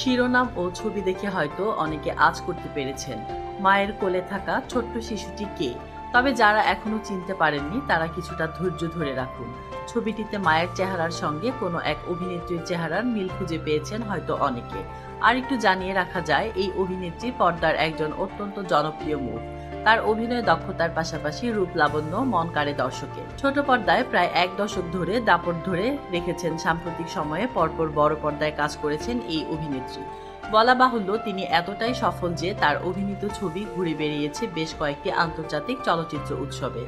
শিরোনাম ও ছবি দেখে হয়তো অনেকে আজ করতে পেরেছেন। মায়ের কোলে থাকা ছোট্ট শিশুটি কে? তবে যারা এখনও চিনতে পারেননি, তারা কিছুটা ধৈর্য ধরে রাখুন। ছবিটিতে মায়ের চেহারার সঙ্গে কোনো এক অভিনেত্রীর চেহারার মিল খুঁজে পেয়েছেন হয়তো অনেকে। আর একটু জানিয়ে রাখা যায়, এই অভিনেত্রী পর্দার একজন অত্যন্ত জনপ্রিয় মুখ। তার অভিনয় দক্ষতার পাশাপাশি রূপ লাবণ্য মন কাড়ে দর্শকের। ছোট পর্দায় প্রায় এক দশক ধরে দাপট ধরে রেখেছেন সাম্প্রতিক সময়ে পরপর বড় পর্দায় কাজ করেছেন এই অভিনেত্রী। বলা বাহুল্য, তিনি এতটাই সফল যে তার অভিনীত ছবি ঘুরে বেরিয়েছে বেশ কয়েকটি আন্তর্জাতিক চলচ্চিত্র উৎসবে।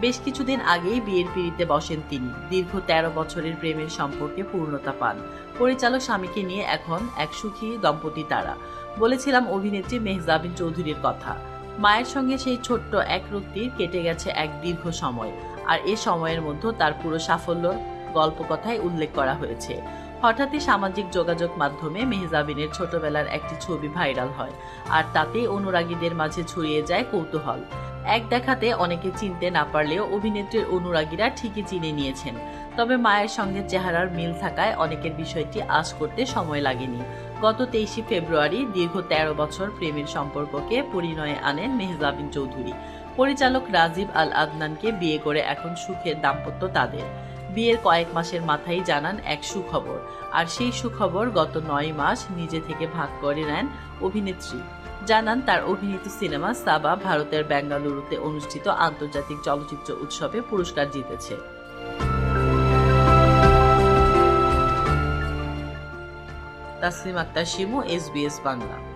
বেশ কিছুদিন আগেই বিয়ের পিড়িতে বসেন তিনি। দীর্ঘ তেরো বছরের প্রেমের সম্পর্কে পূর্ণতা পান। পরিচালক স্বামীকে নিয়ে এখন এক সুখী দম্পতি তারা। বলেছিলাম অভিনেত্রী মেহজাবিন চৌধুরীর কথা। মায়ের সঙ্গে সেই ছোট্ট এক রক্তির কেটে গেছে এক দীর্ঘ সময়। আর এ সময়ের মধ্যে তার পুরো সাফল্যর গল্পকথায় উল্লেখ করা হয়েছে। হঠাৎই সামাজিক যোগাযোগ মাধ্যমে মেহজাবিনের ছোটবেলার একটি ছবি ভাইরাল হয়, আর তাতে অনুরাগীদের মাঝে ছড়িয়ে যায় কৌতূহল। এক দেখাতে অনেকে চিনতে না পারলেও অভিনেত্রীর অনুরাগীরা ঠিকই চিনে নিয়েছেন। তবে মায়ের সঙ্গে চেহারার মিল থাকায় অনেকের বিষয়টি আশ করতে সময় লাগেনি। গত তেইশে ফেব্রুয়ারি দীর্ঘ তেরো বছর প্রেমের সম্পর্ককে পরিণয়ে আনেন মেহজাবিন চৌধুরী। পরিচালক রাজীব আল আদনানকে বিয়ে করে এখন সুখের দাম্পত্য তাদের। বিয়ের কয়েক মাসের মাথায় জানান এক সুখবর, আর সেই সুখবর গত নয় মাস নিজে থেকে ভাগ করে নেন অভিনেত্রী। জানান তার অভিনীত সিনেমা সাবা ভারতের বেঙ্গালুরুতে অনুষ্ঠিত আন্তর্জাতিক চলচ্চিত্র উৎসবে পুরস্কার জিতেছে। তাসলিম আক্তার শিমু এসবিএস বাংলা।